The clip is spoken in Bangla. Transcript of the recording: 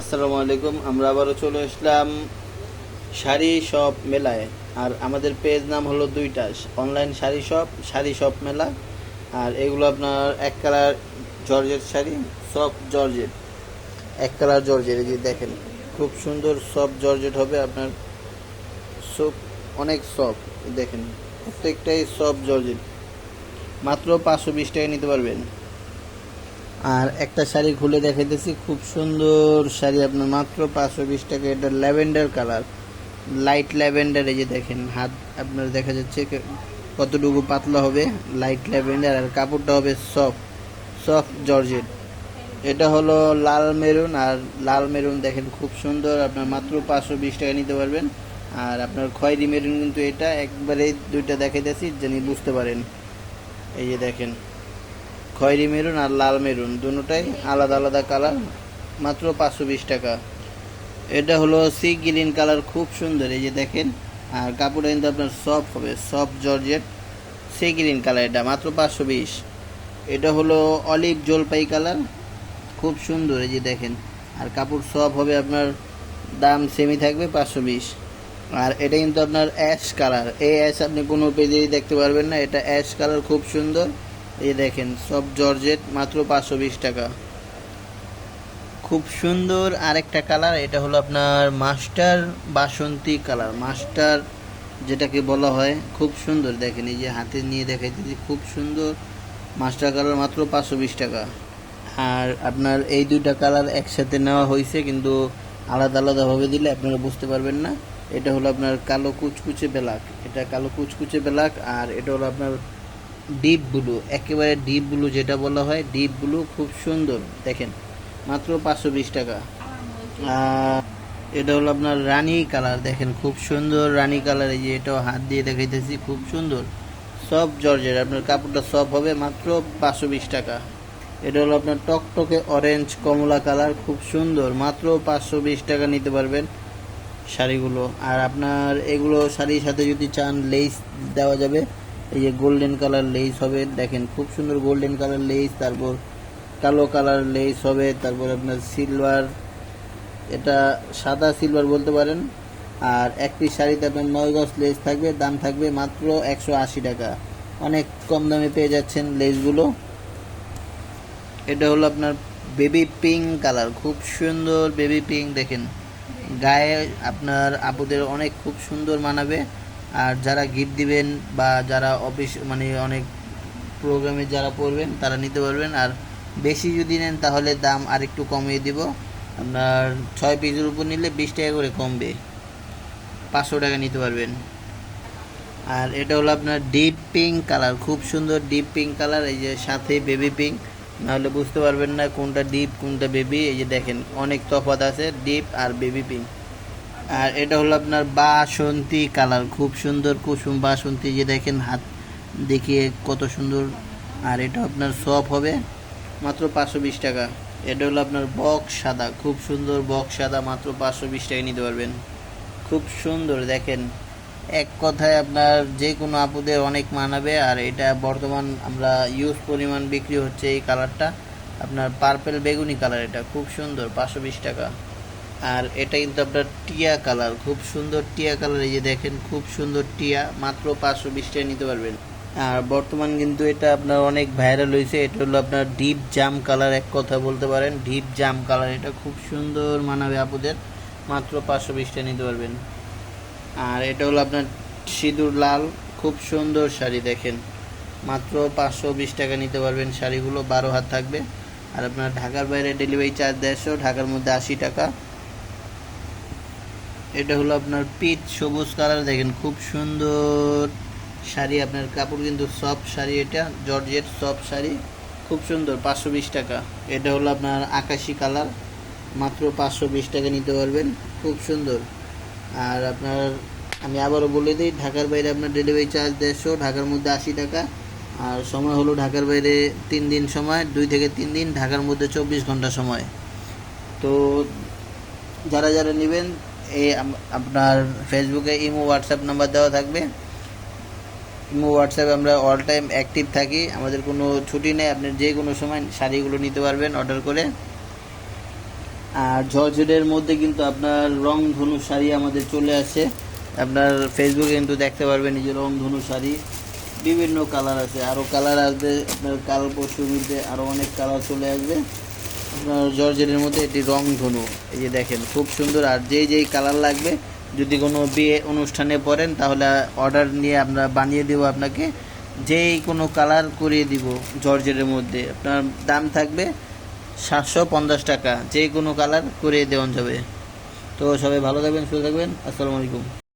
আসসালামু আলাইকুম, আমরা আবারও চলে আসলাম শাড়ি শপ মেলায়। আর আমাদের পেজ নাম হলো দুইটা online sari shop sari shop মেলা। আর এগুলো আপনার এক colour georgette sari soft georgette. এক কালার জর্জেট, এই যে দেখেন, খুব সুন্দর সফট জর্জেট হবে আপনার। সব অনেক সফট দেখেন, প্রত্যেকটাই সফট জর্জেট। মাত্র পাঁচশো বিশ টাকা নিতে পারবেন। আর একটা শাড়ি খুলে দেখাইতেছি। খুব সুন্দর শাড়ি আপনার মাত্র পাঁচশো বিশ টাকা। এটা ল্যাভেন্ডার কালার। লাইট ল্যাভেন্ডার, এই যে দেখেন হাত, আপনার দেখা যাচ্ছে কতটুকু পাতলা হবে। লাইট ল্যাভেন্ডার আর কাপড়টা হবে সফট সফট জর্জেট। এটা হলো লাল মেরুন আর লাল মেরুন দেখেন খুব সুন্দর। আপনার মাত্র পাঁচশো বিশ টাকা নিতে পারবেন। আর আপনার খয়েরি মেরুন কিন্তু এটা একবারে দুইটা দেখাইতেছি, জানি বুঝতে পারেন। এই যে দেখেন। খয়েরি মেরুন আর লাল মেরুন, দুটোটাই আলাদা আলাদা কালার, মাত্র পাঁচশো বিশ টাকা। এটা হলো সি গ্রিন কালার খুব সুন্দর, এই যে দেখেন। আর কাপড়টা কিন্তু আপনার সফট হবে soft georgette sea green colour এটা, মাত্র পাঁচশো বিশ। এটা হলো অলিভ জলপাই কালার খুব সুন্দর, এই যে দেখেন। আর কাপড় সব হবে আপনার, দাম সেমি থাকবে পাঁচশো বিশ। আর এটা কিন্তু আপনার অ্যাশ কালার এই অ্যাশ আপনি কোনো পেজেই দেখতে পারবেন না, এটা অ্যাশ কালার খুব সুন্দর। এই দেখেন, সব জর্জেট মাত্র পাঁচশো বিশ টাকা। খুব সুন্দর আরেকটা কালার, এটা হলো আপনার মাস্টার বাসন্তী কালার। মাস্টার যেটাকে বলা হয়, খুব সুন্দর। দেখেন, এই যে হাতে নিয়ে দেখাইতেছি, খুব সুন্দর। মাস্টার কালার মাত্র পাঁচশো বিশ টাকা। আর আপনার এই দুইটা কালার একসাথে নেওয়া হয়েছে, কিন্তু আলাদা আলাদাভাবে দিলে আপনারা বুঝতে পারবেন না। এটা হলো আপনার কালো কুচকুচে ব্ল্যাক এটা কালো কুচকুচে ব্ল্যাক আর এটা হলো আপনার ডিপ ব্লু, একেবারে ডিপ ব্লু যেটা বলা হয়, ডিপ ব্লু খুব সুন্দর, দেখেন, মাত্র পাঁচশো বিশ টাকা। এটা হলো আপনার রানী কালার, দেখেন, খুব সুন্দর রানী কালার, এই যে এটাও হাত দিয়ে দেখাইতেছি, খুব সুন্দর। সব জর্জের, আপনার কাপড়টা সব হবে মাত্র পাঁচশো বিশ টাকা। এটা হলো আপনার টকটকে অরেঞ্জ কমলা কালার, খুব সুন্দর, মাত্র পাঁচশো বিশ টাকা নিতে পারবেন শাড়িগুলো। আর আপনার এগুলো শাড়ির সাথে যদি চান লেস দেওয়া যাবে এই যে গোল্ডেন কালার লেস হবে, দেখেন খুব সুন্দর গোল্ডেন কালার লেস তারপর কালো কালার লেস হবে, তারপর আপনার সিলভার এটা সাদা সিলভার বলতে পারেন। আর একটি শাড়িতে আপনার নয় গজ লেস থাকবে, দাম থাকবে মাত্র একশো আশি টাকা। অনেক কম দামে পেয়ে যাচ্ছেন লেসগুলো এটা হলো আপনার বেবি পিঙ্ক কালার খুব সুন্দর বেবি পিঙ্ক দেখেন। গায়ে আপনার আপুদের অনেক খুব সুন্দর মানাবে। আর যারা গিফট দিবেন বা যারা অফিস মানে অনেক প্রোগ্রামে যারা পড়বেন, তারা নিতে পারবেন। আর বেশি যদি নেন, তাহলে দাম আরেকটু কমিয়ে দিব। আপনার ছয় পিসের উপর নিলে বিশ টাকা করে কমবে। পাঁচশো টাকা নিতে পারবেন। আর এটা হলো আপনার ডিপ পিঙ্ক কালার খুব সুন্দর ডিপ পিঙ্ক কালার এই যে সাথে বেবি পিঙ্ক নাহলে বুঝতে পারবেন না কোনটা ডিপ কোনটা বেবি এই যে দেখেন, অনেক তফাৎ আছে ডিপ আর বেবি পিঙ্ক আর এটা হলো আপনার বাসন্তী কালার। খুব সুন্দর কুসুম বাসন্তী, যে দেখেন হাত দেখিয়ে কত সুন্দর। আর এটা আপনার সফ হবে মাত্র পাঁচশো বিশ টাকা। এটা হলো আপনার বক্স সাদা, খুব সুন্দর বক্স সাদা, মাত্র পাঁচশো বিশ টাকা নিতে পারবেন। খুব সুন্দর, দেখেন। এক কথায় আপনার যে কোনো আপুদের অনেক মানাবে, আর এটা বর্তমান আমরা ইউজ পরিমাণ বিক্রি হচ্ছে এই কালারটা। আপনার পার্পেল বেগুনি কালার এটা, খুব সুন্দর, পাঁচশো বিশ টাকা। আর এটা কিন্তু আপনার টিয়া কালার। খুব সুন্দর টিয়া কালার, এই যে দেখেন, খুব সুন্দর টিয়া, মাত্র পাঁচশো বিশ টাকা নিতে পারবেন। আর বর্তমান কিন্তু এটা আপনার অনেক ভাইরাল হয়েছে, এটা হলো আপনার ডিপ জাম কালার, এক কথা বলতে পারেন। ডিপ জাম কালার, এটা খুব সুন্দর মানাবে আপুদের। মাত্র পাঁচশো বিশ টাকা নিতে পারবেন। আর এটা হলো আপনার সিঁদুর লাল, খুব সুন্দর শাড়ি দেখেন। মাত্র পাঁচশো বিশ টাকা নিতে পারবেন শাড়িগুলো, বারো হাত থাকবে। আর আপনার ঢাকার বাইরে ডেলিভারি চার্জ দেড়শো, ঢাকার মধ্যে আশি টাকা। এটা হলো আপনার পিচ সবুজ কালার, দেখেন খুব সুন্দর শাড়ি আপনার কাপড়, কিন্তু সফট শাড়ি এটা, জর্জেট সফট শাড়ি, খুব সুন্দর, পাঁচশো বিশ টাকা। এটা হলো আপনার আকাশি কালার, মাত্র পাঁচশো বিশ টাকা নিতে পারবেন, খুব সুন্দর। আর আপনার, আমি আবারও বলে দিই, ঢাকার বাইরে আপনার ডেলিভারি চার্জ দেড়শো, ঢাকার মধ্যে আশি টাকা। আর সময় হলো ঢাকার বাইরে তিন দিন সময়, দুই থেকে তিন দিন, ঢাকার মধ্যে চব্বিশ ঘণ্টা সময়। তো যারা যারা নেবেন এই আপনার ফেসবুকে ইমো হোয়াটসঅ্যাপ নাম্বার দেওয়া থাকবে। ইমো হোয়াটসঅ্যাপে আমরা অল টাইম অ্যাক্টিভ থাকি। আমাদের কোনো ছুটি নেই, আপনি যে কোনো সময় শাড়িগুলো নিতে পারবেন অর্ডার করে। আর জর্জেটের মধ্যে কিন্তু আপনার রং ধনু শাড়ি আমাদের চলে আসে। আপনার ফেসবুকে কিন্তু দেখতে পারবেন যে রং ধনু শাড়ি। বিভিন্ন কালার আছে। আরও কালার আসবে, আপনার কাল পরশুর মধ্যে আরও অনেক কালার চলে আসবে। জর্জেটের মধ্যে এটি রং ধনু। এই যে দেখেন, খুব সুন্দর। আর যেই যেই কালার লাগবে, যদি কোনো বিয়ে অনুষ্ঠানে পড়েন তাহলে অর্ডার নিয়ে আমরা বানিয়ে দেবো আপনাকে। যেই কোনো কালার করিয়ে দিব জর্জেটের মধ্যে। আপনার দাম থাকবে সাতশো পঞ্চাশ টাকা। যে কোনো কালার করিয়ে দেওয়া যাবে। তো সবাই ভালো থাকবেন, সুস্থ থাকবেন। আসসালামু আলাইকুম।